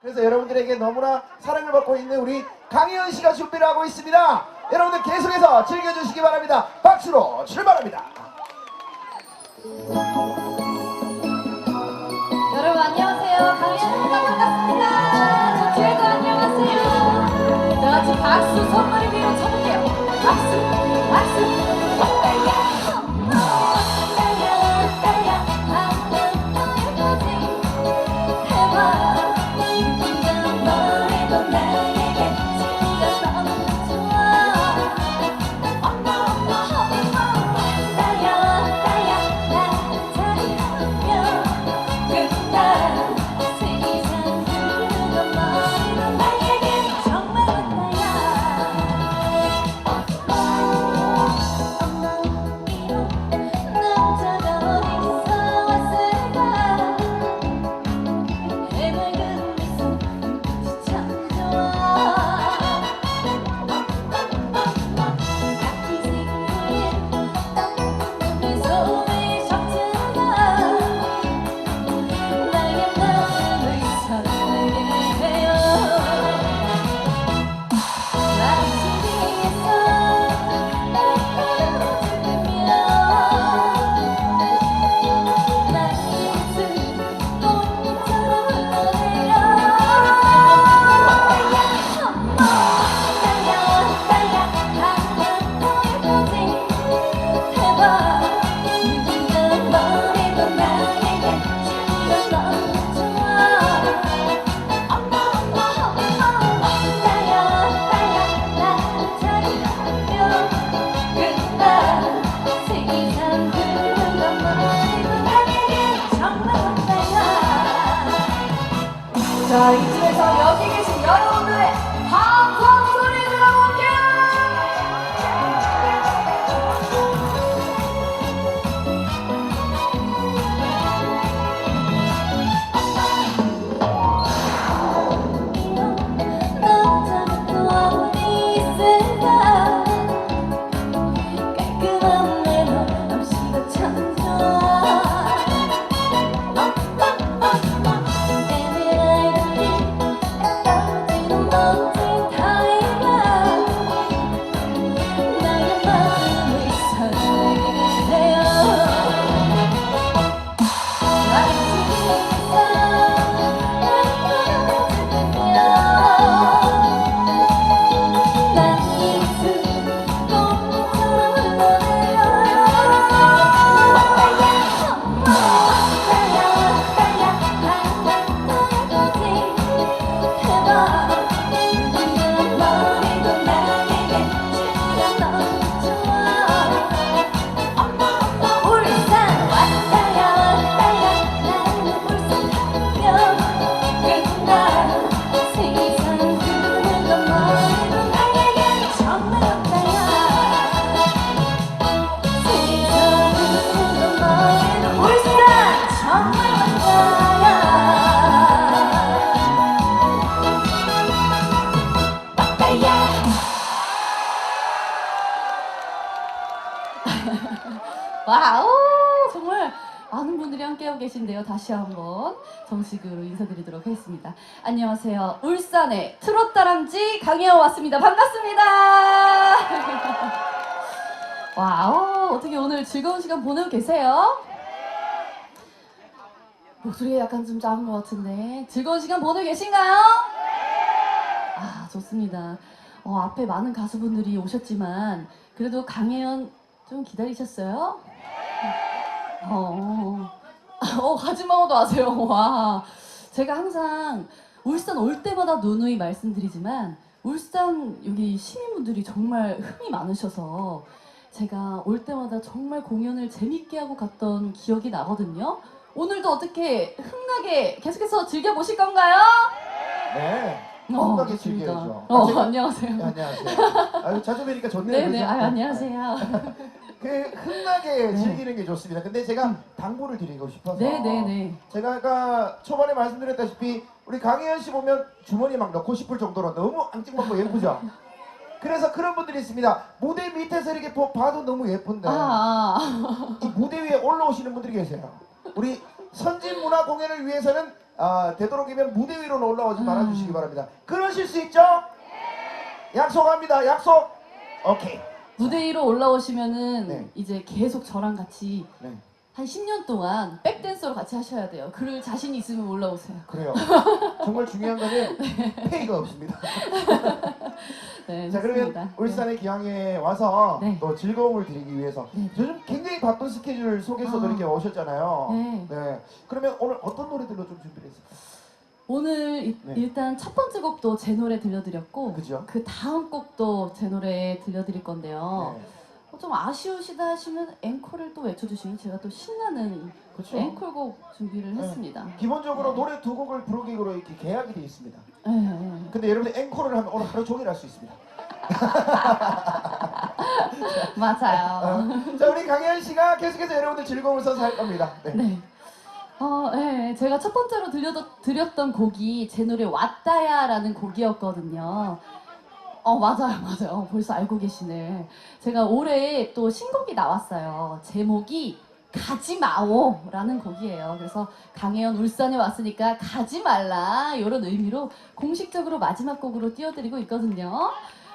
그래서 여러분들에게 너무나 사랑을 받고 있는 우리 강희연 씨가 준비를 하고 있습니다. 여러분들 계속해서 즐겨주시기 바랍니다. 박수로 출발합니다. 여러분 안녕하세요. 강현입니다. 반갑습니다. 뒤에도 안녕하세요. 다 같이 박수 선물을 위로 쳐볼게요. 박수, 박수. 와우 정말 많은 분들이 함께하고 계신데요. 다시 한번 정식으로 인사드리도록 하겠습니다. 안녕하세요. 울산의 트롯 다람쥐 강혜원 왔습니다. 반갑습니다. 와우 어떻게 오늘 즐거운 시간 보내고 계세요? 목소리가 약간 좀 작은 것 같은데 즐거운 시간 보내고 계신가요? 아 좋습니다. 어, 앞에 많은 가수분들이 오셨지만 그래도 강혜연 좀 기다리셨어요? 어, 어 가지마오도 아세요. 와, 제가 항상 울산 올 때마다 누누이 말씀드리지만 울산 여기 시민분들이 정말 흥이 많으셔서 제가 올 때마다 정말 공연을 재밌게 하고 갔던 기억이 나거든요. 오늘도 어떻게 흥나게 계속해서 즐겨보실 건가요? 네. 어, 흥나게 좋습니다. 즐겨야죠. 어, 제가- 안녕하세요. 네, 안녕하세요. 아유, 자주 뵈니까 좋네요. 네네, 그죠? 아, 안녕하세요. 그 흥나게 즐기는 게 좋습니다. 근데 제가 당부를 드리고 싶어서 네네네. 제가 아까 초반에 말씀드렸다시피 우리 강혜연 씨 보면 주머니 막 넣고 싶을 정도로 너무 앙증맞고 예쁘죠? 그래서 그런 분들이 있습니다. 무대 밑에서 이렇게 보- 봐도 너무 예쁜데 아, 아. 이 무대 위에 올라오시는 분들이 계세요. 우리 선진 문화 공연을 위해서는 아, 되도록이면 무대 위로 올라오지 음. 말아주시기 바랍니다. 그러실 수 있죠? 약속합니다. 약속. 오케이. 무대 위로 올라오시면은 네. 이제 계속 저랑 같이 네, 한 10년 동안 백댄서로 같이 하셔야 돼요. 그럴 자신 있으면 올라오세요. 그래요. 정말 중요한 거는 페이가 없습니다. 네, 자, 좋습니다. 그러면 울산의 기항에 와서 네. 또 즐거움을 드리기 위해서 네. 요즘 굉장히 바쁜 스케줄 속에서도 아. 이렇게 오셨잖아요. 네. 그러면 오늘 어떤 노래들로 좀 준비를 했을까요? 오늘 이- 네. 일단 첫 번째 곡도 제 노래 들려드렸고 그죠? 그 다음 곡도 제 노래 들려드릴 건데요. 네. 어, 좀 아쉬우시다 하시면 앵콜을 또 외쳐주시면 제가 또 신나는 그렇죠. 앵콜곡 준비를 네. 했습니다. 기본적으로 네. 노래 두 곡을 부르기로 이렇게 계약이 되어 있습니다. 네, 네. 근데 여러분들 앵콜을 하면 오늘 하루 종일 할 수 있습니다. 맞아요. 자, 우리 강현 씨가 계속해서 여러분들 즐거움을 써서 할 겁니다. 네. 네. 어, 네. 제가 첫 번째로 들려드, 드렸던 곡이 제 노래 왔다야라는 곡이었거든요. 어, 맞아요, 맞아요. 어, 벌써 알고 계시네. 제가 올해 또 신곡이 나왔어요. 제목이 가지 마오라는 곡이에요. 그래서 강혜연 울산에 왔으니까 가지 말라 이런 의미로 공식적으로 마지막 곡으로 띄워드리고 있거든요.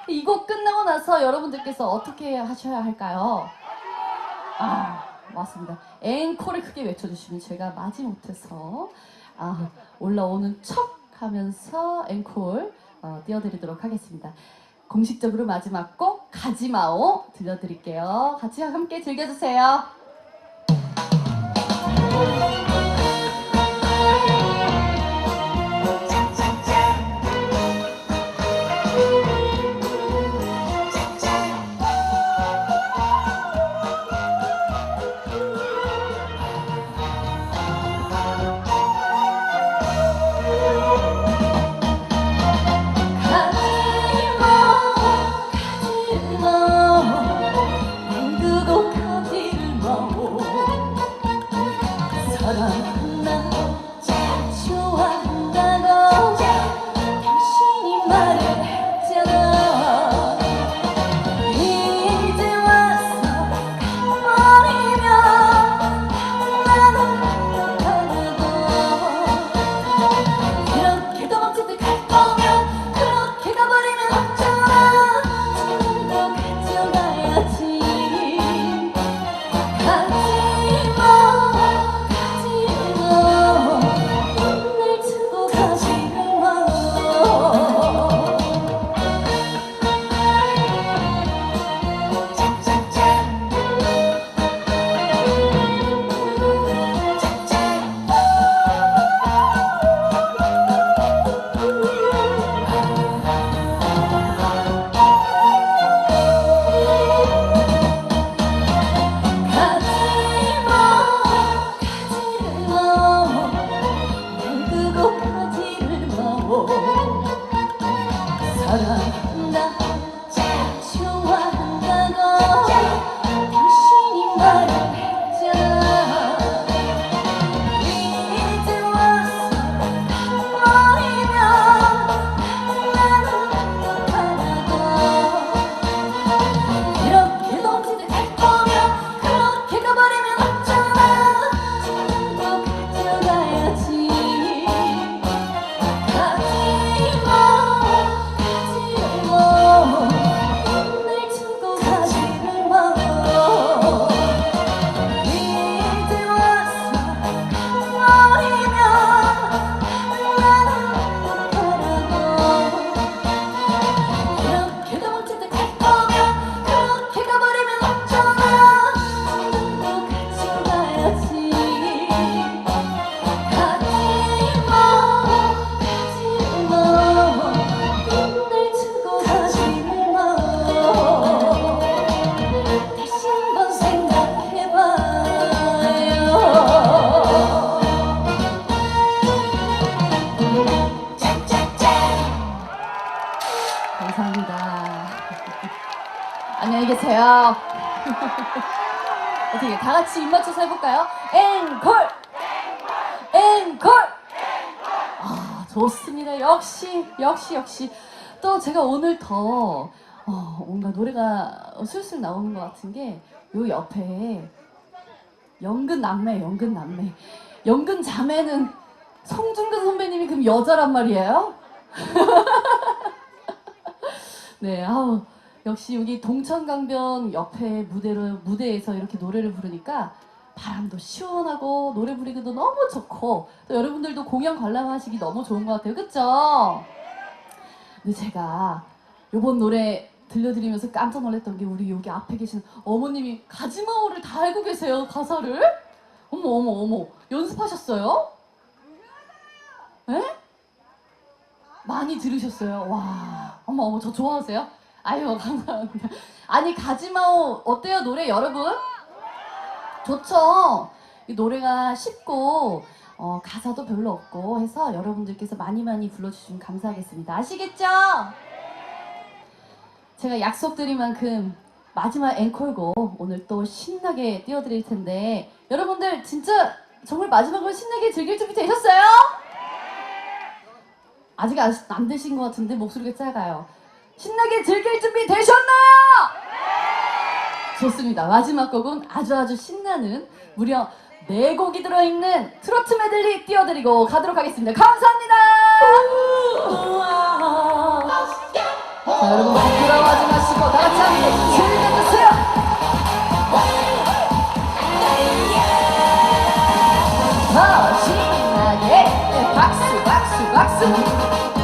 이 곡 끝나고 나서 여러분들께서 어떻게 하셔야 할까요? 아, 맞습니다. 앵콜을 크게 외쳐주시면 제가 마지못해서 아, 올라오는 척 하면서 앵콜 어, 띄워드리도록 하겠습니다. 공식적으로 마지막 곡 가지마오 들려드릴게요. 같이 함께 즐겨주세요. 계세요. 어떻게 다 같이 입 맞춰서 해볼까요? 앵콜! 앵콜! 아, 좋습니다. 역시, 역시, 역시. 또 제가 오늘 더 어, 뭔가 노래가 술술 나오는 것 같은 게 요 옆에 연근 남매, 연근 남매. 연근 자매는 성준근 선배님이 그럼 여자란 말이에요? 네, 아우 역시 여기 동천강변 옆에 무대로 무대에서 이렇게 노래를 부르니까 바람도 시원하고 노래 부르기도 너무 좋고 또 여러분들도 공연 관람하시기 너무 좋은 것 같아요, 그쵸? 근데 제가 요번 노래 들려드리면서 깜짝 놀랐던 게 우리 여기 앞에 계신 어머님이 가지마오를 다 알고 계세요 가사를? 어머 어머 어머 연습하셨어요? 에? 많이 들으셨어요? 와 어머 어머 저 좋아하세요? 아유 감사합니다 아니 가지마오 어때요 노래 여러분? 좋죠? 이 노래가 쉽고 어, 가사도 별로 없고 해서 여러분들께서 많이 많이 불러주시면 감사하겠습니다 아시겠죠? 제가 약속드린 만큼 마지막 앵콜곡 오늘 또 신나게 띄워드릴 텐데 여러분들 진짜 정말 마지막으로 신나게 즐길 준비 되셨어요? 아직 안, 안 되신 것 같은데 목소리가 작아요. 신나게 즐길 준비 되셨나요? 좋습니다. 마지막 곡은 아주 아주 신나는 무려 네 곡이 들어있는 트로트 메들리 띄워드리고 가도록 하겠습니다. 감사합니다. 자, 여러분 부끄러워하지 마시고 다 같이 함께 즐겨 주세요. 더 신나게 박수 박수 박수.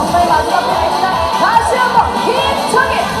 정말 마지막 곡입니다. 다시 한번 힘차게